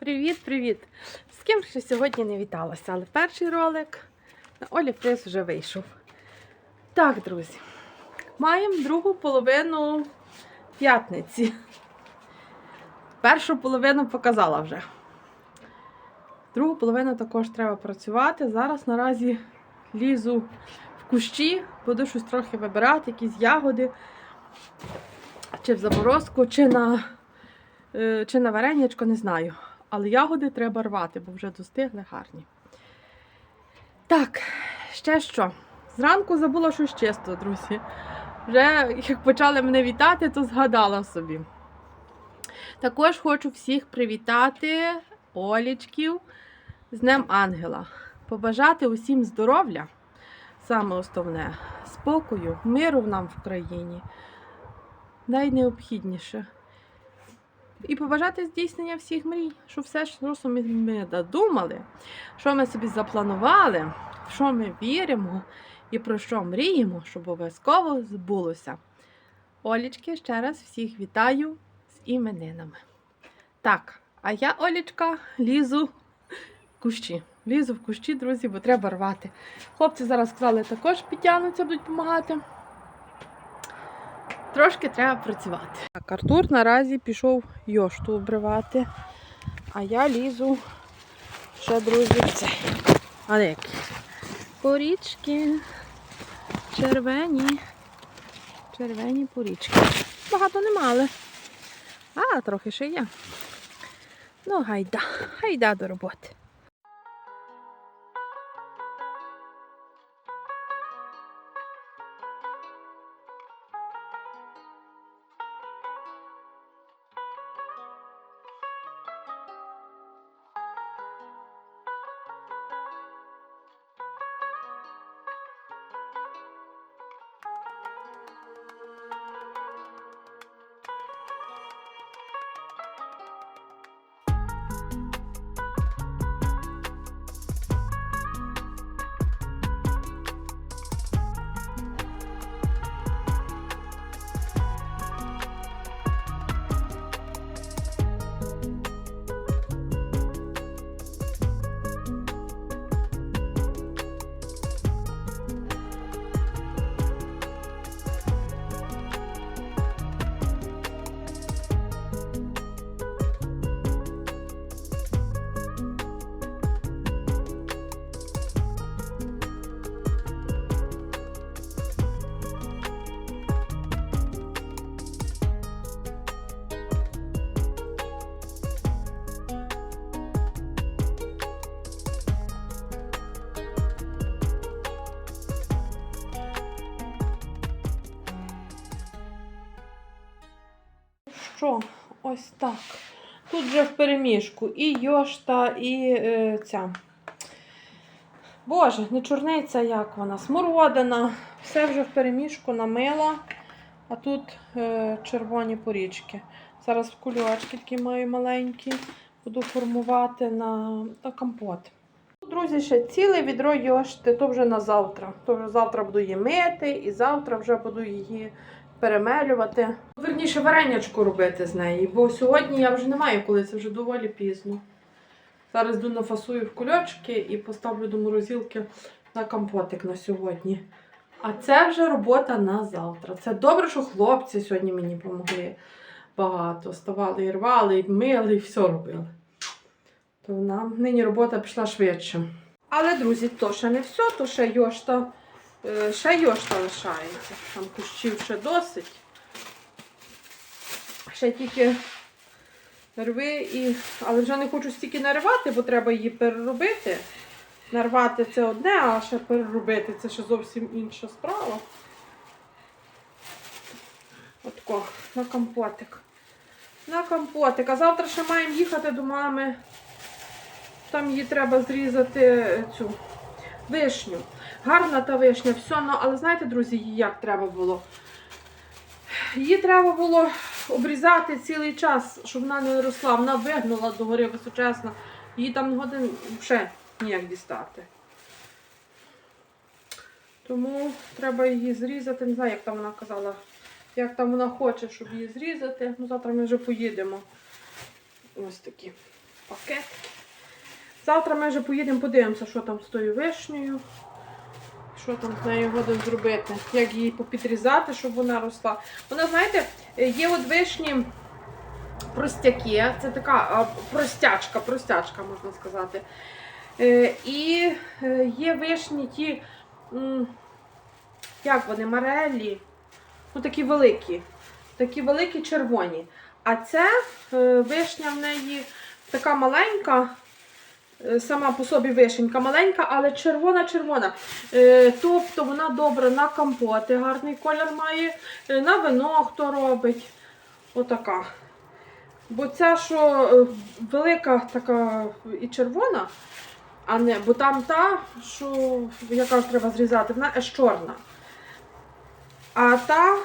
Привіт-привіт! З ким ще сьогодні не віталася, але перший ролик на Олі Фрис вже вийшов. Так, друзі, маємо другу половину п'ятниці. Першу половину показала вже. Другу половину також треба працювати. Зараз наразі лізу в кущі, буду щось трохи вибирати, якісь ягоди, чи в заморозку, чи на, е, чи на варенячко, не знаю. Але ягоди треба рвати, бо вже достигли гарні. Так, ще що? Зранку забула щось чисто, друзі. Вже як почали мене вітати, то згадала собі. Також хочу всіх привітати, Олічків, з Днем Ангела. Побажати усім здоров'я, саме основне, спокою, миру нам в країні. Найнеобхідніше. І побажати здійснення всіх мрій, що все, що ми, ми додумали, що ми собі запланували, в що ми віримо і про що мріємо, щоб обов'язково збулося. Олічки, ще раз всіх вітаю з іменинами. Так, а я, Олічка, лізу в кущі. Лізу в кущі, друзі, бо треба рвати. Хлопці зараз сказали, також підтягнуться, будуть допомагати. Трошки треба працювати. Так, Артур наразі пішов йошту обривати, а я лізу ще, друзі, в цей. А які? Порічки. Червені. Червені порічки. Багато не мали. А, трохи ще є. Ну, гайда, гайда до роботи. Що? Ось так. Тут вже в переміжку і йошта, і е, ця. Боже, не чорниця, як вона, смородина. Все вже в переміжку намила. А тут е, червоні порічки. Зараз кульочки такі маю маленькі. Буду формувати на, на компот. Друзі, ще ціле відро йошти, то вже на завтра. То вже завтра буду її мити і завтра вже буду її перемелювати. Верніше варенячку робити з неї, бо сьогодні я вже не маю коли, це вже доволі пізно. Зараз йду нафасую в кульочки і поставлю до морозилки на компотик на сьогодні. А це вже робота на завтра. Це добре, що хлопці сьогодні мені допомогли багато. Ставали і рвали, і мили, і все робили. То нам нині робота пішла швидше. Але, друзі, то ще не все, то ще йошта, ще йошта лишається. Там кущів ще досить. Ще тільки рви і. Але вже не хочу стільки наривати, бо треба її переробити. Нарвати це одне, а ще переробити це ще зовсім інша справа. Отко, на компотик. На компотик. А завтра ще маємо їхати до мами. Там її треба зрізати е, цю вишню. Гарна та вишня, все, ну, але знаєте, друзі, її як треба було? Її треба було обрізати цілий час, щоб вона не росла. Вона вигнула догори височесно. Її там годин вже ніяк дістати. Тому треба її зрізати. Не знаю, як там вона казала, як там вона хоче, щоб її зрізати. Ну, завтра ми вже поїдемо. Ось такі. пакет. Завтра ми вже поїдемо, подивимося, що там з тою вишнею. Що там з нею годин зробити? Як її попідрізати, щоб вона росла. Вона, знаєте, є от вишні простяки. Це така простячка, простячка, можна сказати. Е, І е, є вишні ті, як вони, марелі. Ну, такі великі. Такі великі червоні. А ця е, вишня в неї така маленька, сама по собі вишенька маленька, але червона-червона. Е, Тобто вона добра на компоти, гарний колір має, е, на вино хто робить. Отака. Бо ця, що е, велика така і червона, а не, бо там та, що яка треба зрізати, вона аж чорна. А та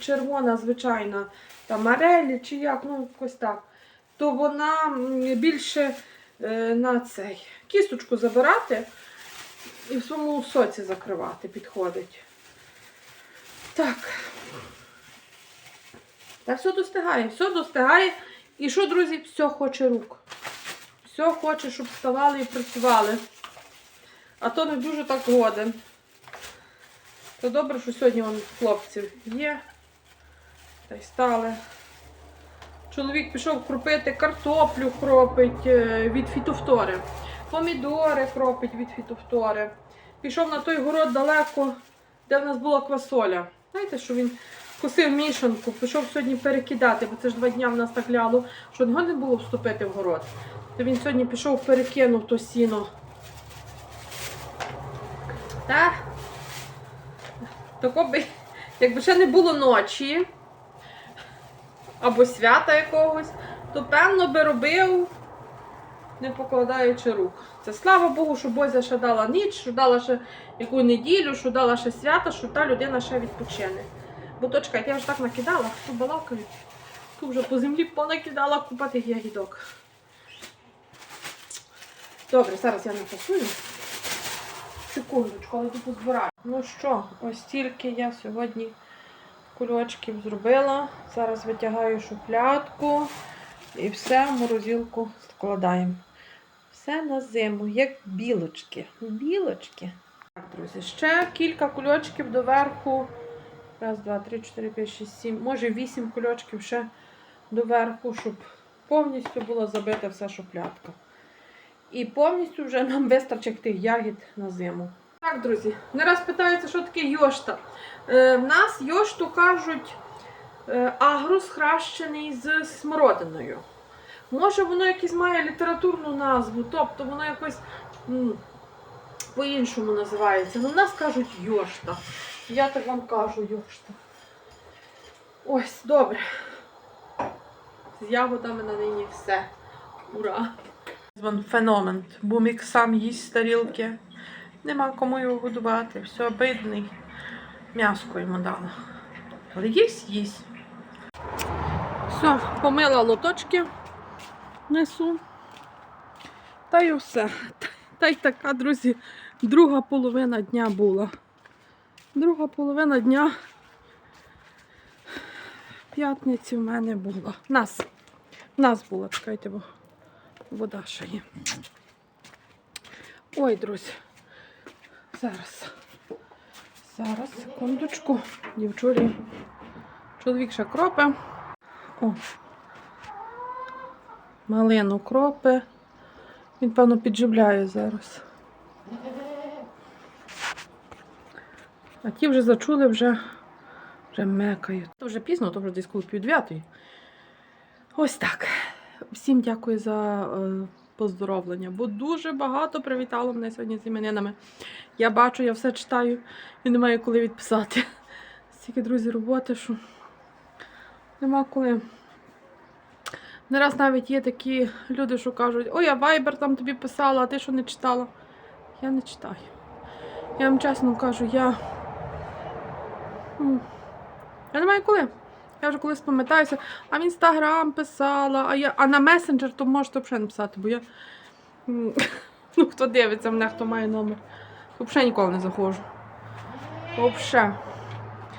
червона, звичайна, та марелі чи як, ну якось так, то вона більше е, на цей кісточку забирати і в своєму соці закривати підходить. Так. Та все достигає, все достигає. І що, друзі, все хоче рук. Все хоче, щоб вставали і працювали. А то не дуже так годен. То добре, що сьогодні вон хлопців є. Та й стали. Чоловік пішов кропити картоплю, кропить е, від фітофтори. Помідори кропить від фітофтори. Пішов на той город далеко, де в нас була квасоля. Знаєте, що він косив мішанку, пішов сьогодні перекидати, бо це ж два дня в нас так ляло, що не було вступити в город. То він сьогодні пішов, перекинув то сіно. Та Тако би, якби ще не було ночі або свята якогось, то певно би робив, не покладаючи рук. Це слава Богу, що Бозя ще дала ніч, що дала ще яку неділю, що дала ще свята, що та людина ще відпочине. Бо то чекайте, я вже так накидала, хто балакають. Тут вже по землі понакидала купати ягідок. Добре, зараз я напасую. Секундочку, але тут позбираю. Ну що, ось тільки я сьогодні кульочків зробила. Зараз витягаю шуфлядку і все в морозилку складаємо. Все на зиму, як білочки. Білочки. Так, друзі, ще кілька кульочків доверху. Раз, два, три, чотири, п'ять, шість, сім. Може вісім кульочків ще доверху, щоб повністю була забита вся шуфлядка. І повністю вже нам вистачить тих ягід на зиму. Так, друзі, не раз питаються, що таке йошта. Е, в нас йошту кажуть е, агрус хрещений з смородиною. Може, воно якесь має літературну назву, тобто воно якось по-іншому називається. Ну, в нас кажуть йошта. Я так вам кажу йошта. Ось, добре. З ягодами на нині все. Ура! Феномен. Бумік сам їсть з тарілки. Нема кому його годувати. Все, бидний. М'яско йому дала. Але їсть, їсть. Все, помила лоточки. Несу. Та й все. Та й така, друзі, друга половина дня була. Друга половина дня п'ятниці в мене була. Нас. Нас була, чекайте, бо вода ще є. Ой, друзі. Зараз. Зараз, секундочку. Дівчулі. Чоловік ще кропе. О. Малину кропе. Він, певно, підживляє зараз. А ті вже зачули, вже, вже мекають. То вже пізно, то вже десь коли пів дев'ятої. Ось так. Всім дякую за е, поздоровлення, бо дуже багато привітало мене сьогодні з іменинами. Я бачу, я все читаю і не маю коли відписати. Стільки, друзі, роботи, що нема коли. Не раз навіть є такі люди, що кажуть, ой, я Viber там тобі писала, а ти що не читала? Я не читаю. Я вам чесно кажу, я. Я не маю коли. Я вже колись пам'ятаюся, а в інстаграм писала, а я, а на месенджер то можете взагалі не писати, бо я. Ну, хто дивиться мене, хто має номер. Взагалі ніколи не заходжу. Взагалі.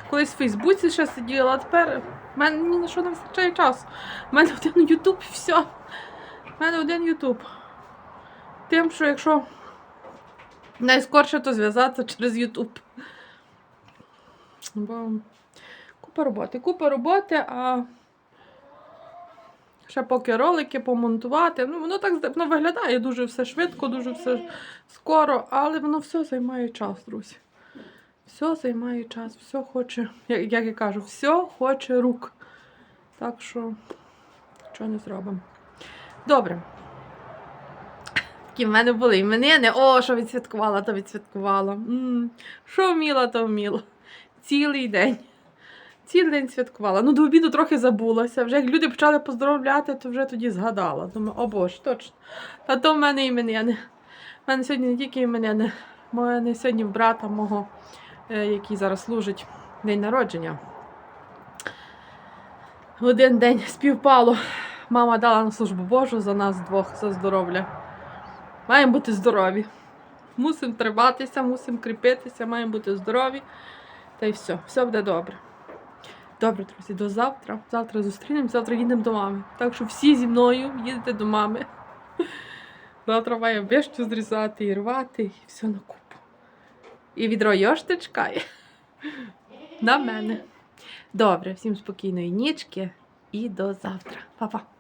Колись в Фейсбуці ще сиділа, а тепер в мене ні на що не вистачає часу. У мене один Ютуб і все. У мене один Ютуб. Тим, що якщо найскорше, то зв'язатися через Ютуб. Бо купа роботи. Купа роботи, а ще поки ролики помонтувати. Ну, воно так воно виглядає дуже все швидко, дуже все скоро, але воно все займає час, друзі. Все займає час, все хоче, як, я кажу, все хоче рук. Так що, що не зробимо. Добре. Такі в мене були іменини. О, що відсвяткувала, то відсвяткувала. м Що вміла, то вміла. Цілий день. Цілий день святкувала. Ну, до обіду трохи забулася. Вже як люди почали поздоровляти, то вже тоді згадала. Думаю, о боже, точно. Та то в мене іменини. У мене сьогодні не тільки іменини, в мене сьогодні в брата мого, е, який зараз служить день народження. Один день співпало. Мама дала на службу Божу за нас двох, за здоров'я. Маємо бути здорові. Мусимо триматися, мусимо кріпитися, маємо бути здорові. Та й все, все буде добре. Добре, друзі, до завтра. Завтра зустрінемось, завтра їдемо до мами. Так що всі зі мною їдете до мами. Завтра має вещу зрізати і рвати, і все на купу. І відро йошти чекає. На мене. Добре, всім спокійної нічки і до завтра. Па-па.